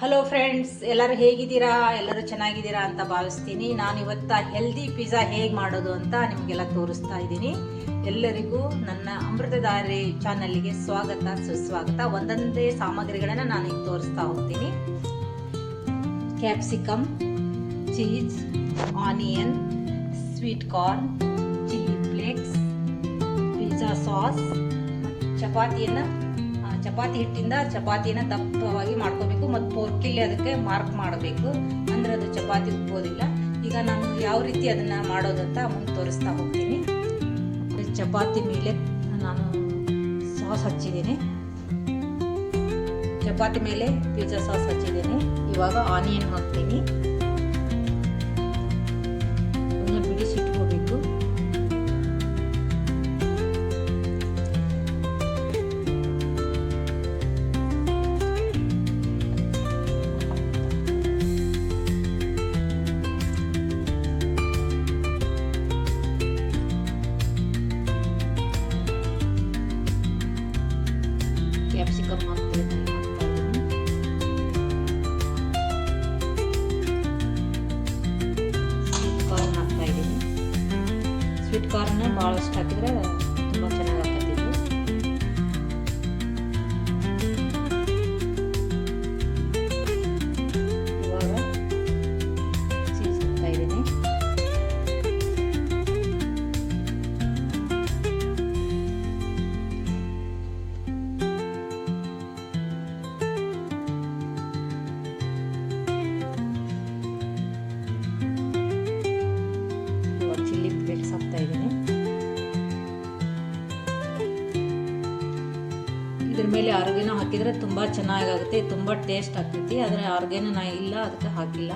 Hello friends ಎಲ್ಲರೂ ಹೇಗಿದ್ದೀರಾ? ಎಲ್ಲರೂ ಚೆನ್ನಾಗಿದ್ದೀರಾ ಅಂತ ಭಾವಿಸ್ತೀನಿ. ನಾನು ಇವತ್ತು ಹೆಲ್ದಿ ಪಿಜ್ಜಾ ಹೇಗೆ ಮಾಡೋದು ಅಂತ ನಿಮಗೆಲ್ಲ ತೋರಿಸ್ತಾ ಇದ್ದೀನಿ. ಎಲ್ಲರಿಗೂ ನನ್ನ ಅಮೃತಧಾರಿ ಚಾನಲ್ಗೆ ಸ್ವಾಗತ, ಸುಸ್ವಾಗತ. ಒಂದೊಂದೇ ಸಾಮಗ್ರಿಗಳನ್ನು ನಾನು ಈಗ ತೋರಿಸ್ತಾ ಹೋಗ್ತೀನಿ. Capsicum cheese onion sweet corn chilli flakes pizza sauce ಚಪಾತಿಯನ್ನು chapati ಹಿಟ್ಟಿಂದ ಚಪಾತಿನ ದಪ್ಪವಾಗಿ ಮಾಡ್ಕೋಬೇಕು. ಮತ್ತು ಪೋರ್ಕಿಲ್ಲಿ ಅದಕ್ಕೆ ಮಾರ್ಕ್ ಮಾಡಬೇಕು. ಅಂದ್ರೆ ಅದು ಚಪಾತಿ ಉಪ್ಪೋದಿಲ್ಲ. ಈಗ ನಾನು ಯಾವ ರೀತಿ ಅದನ್ನ ಮಾಡೋದಂತ ಮುಂದೆ ತೋರಿಸ್ತಾ ಹೋಗ್ತೀನಿ. ಚಪಾತಿ ಮೇಲೆ ನಾನು ಸಾಸ್ ಹಚ್ಚಿದ್ದೀನಿ. ಚಪಾತಿ ಮೇಲೆ ಪಿಜ್ಜಾ ಸಾಸ್ ಹಚ್ಚಿದ್ದೀನಿ. ಇವಾಗ ಆನಿಯನ್ ಹಾಕ್ತೀನಿ. ಕ್ಯಾಪ್ಸಿಕಮ್ ಹಾಕ್ತಾ ಇದ್ದೀನಿ ಸ್ವೀಟ್ ಕಾರ್ನ್ ಹಾಕ್ತಾ ಇದ್ದೀನಿ ಸ್ವೀಟ್ ಕಾರ್ನ್ ಭಾಳಷ್ಟು ಹಾಕಿದ್ರೆ ಇದ್ರ ಮೇಲೆ ಆರೋಗ್ಯನ ಹಾಕಿದ್ರೆ ತುಂಬ ಚೆನ್ನಾಗಾಗುತ್ತೆ, ತುಂಬ ಟೇಸ್ಟ್ ಆಗ್ತೈತಿ. ಆದರೆ ಆರ್ಗೆನೋ ನಾ ಇಲ್ಲ, ಅದಕ್ಕೆ ಹಾಕಿಲ್ಲ.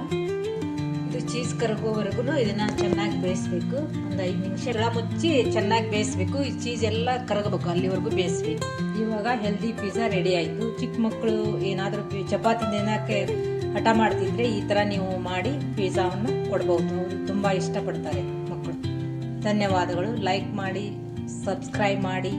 ಇದು ಚೀಸ್ ಕರಗೋವರೆಗೂ ಇದನ್ನು ಚೆನ್ನಾಗಿ ಬೇಯಿಸ್ಬೇಕು. ಒಂದು ಐದು ನಿಮಿಷ ಎಲ್ಲ ಮುಚ್ಚಿ ಚೆನ್ನಾಗಿ ಬೇಯಿಸ್ಬೇಕು. ಈ ಚೀಸ್ ಎಲ್ಲ ಕರಗಬೇಕು, ಅಲ್ಲಿವರೆಗೂ ಬೇಯಿಸ್ಬೇಕು. ಇವಾಗ ಹೆಲ್ದಿ ಪಿಜ್ಜಾ ರೆಡಿ ಆಯಿತು. ಚಿಕ್ಕ ಮಕ್ಕಳು ಏನಾದರೂ ಚಪಾತಿ ತಿನ್ನೋಕ್ಕೆ ಹಠ ಮಾಡ್ತಿದ್ರೆ ಈ ಥರ ನೀವು ಮಾಡಿ ಪಿಜ್ಜಾವನ್ನು ಕೊಡ್ಬೋದು. ಅವರು ತುಂಬ ಇಷ್ಟಪಡ್ತಾರೆ ಮಕ್ಕಳು ಧನ್ಯವಾದಗಳು. ಲೈಕ್ ಮಾಡಿ ಸಬ್ಸ್ಕ್ರೈಬ್ ಮಾಡಿ.